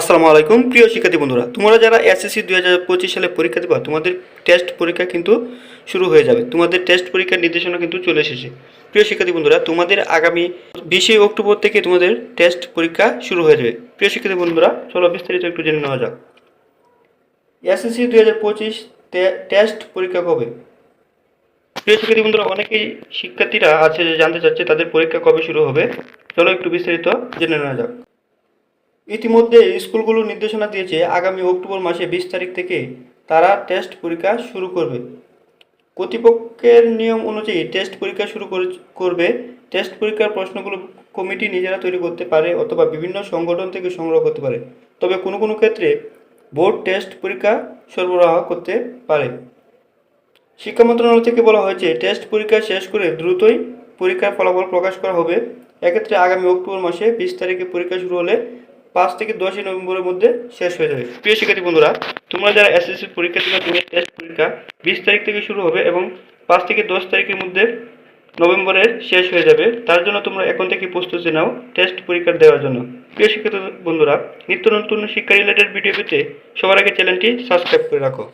আসসালামু আলাইকুম। প্রিয় শিক্ষার্থী বন্ধুরা, তোমরা যারা এসএসসি দুই হাজার পঁচিশ সালে পরীক্ষা দেবা, তোমাদের টেস্ট পরীক্ষা কিন্তু শুরু হয়ে যাবে। তোমাদের টেস্ট পরীক্ষার নির্দেশনা কিন্তু চলে এসেছে। প্রিয় শিক্ষার্থী বন্ধুরা, তোমাদের আগামী বিশে অক্টোবর থেকে তোমাদের টেস্ট পরীক্ষা শুরু হয়ে যাবে। প্রিয় শিক্ষার্থী বন্ধুরা, চলো বিস্তারিত একটু জেনে নেওয়া যাক। এসএসসি দুই হাজার পঁচিশ টেস্ট পরীক্ষা কবে? প্রিয় শিক্ষার্থী বন্ধুরা, অনেকেই শিক্ষার্থীরা আছে যে জানতে চাচ্ছে তাদের পরীক্ষা কবে শুরু হবে। চলো একটু বিস্তারিত জেনে নেওয়া যাক। ইতিমধ্যে স্কুলগুলো নির্দেশনা দিয়েছে আগামী অক্টোবর মাসে বিশ তারিখ থেকে তারা টেস্ট পরীক্ষা শুরু করবে। কর্তৃপক্ষের নিয়ম অনুযায়ী টেস্ট পরীক্ষা শুরু করে- করবে। টেস্ট পরীক্ষার প্রশ্নগুলো কমিটি নিজেরা তৈরি করতে পারে অথবা বিভিন্ন সংগঠন থেকে সংগ্রহ করতে পারে। তবে কোনো কোনো ক্ষেত্রে বোর্ড টেস্ট পরীক্ষা সরবরাহ করতে পারে। শিক্ষা মন্ত্রণালয় থেকে বলা হয়েছে, টেস্ট পরীক্ষা শেষ করে দ্রুতই পরীক্ষার ফলাফল প্রকাশ করা হবে। এক্ষেত্রে আগামী অক্টোবর মাসে বিশ তারিখে পরীক্ষা শুরু হলে পাঁচ থেকে দশই নভেম্বরের মধ্যে শেষ হয়ে যাবে। প্রিয় শিক্ষার্থী বন্ধুরা, তোমরা যারা এসএসসি পরীক্ষা দিবে, তুমি টেস্ট পরীক্ষা বিশ তারিখ থেকে শুরু হবে এবং পাঁচ থেকে দশ তারিখের মধ্যে নভেম্বরের শেষ হয়ে যাবে। তার জন্য তোমরা এখন থেকে প্রস্তুতি নাও টেস্ট পরীক্ষা দেওয়ার জন্য। প্রিয় শিক্ষার্থী বন্ধুরা, নিত্য নতুন শিক্ষা রিলেটেড ভিডিও পেতে সবার আগে চ্যানেলটি সাবস্ক্রাইব করে রাখো।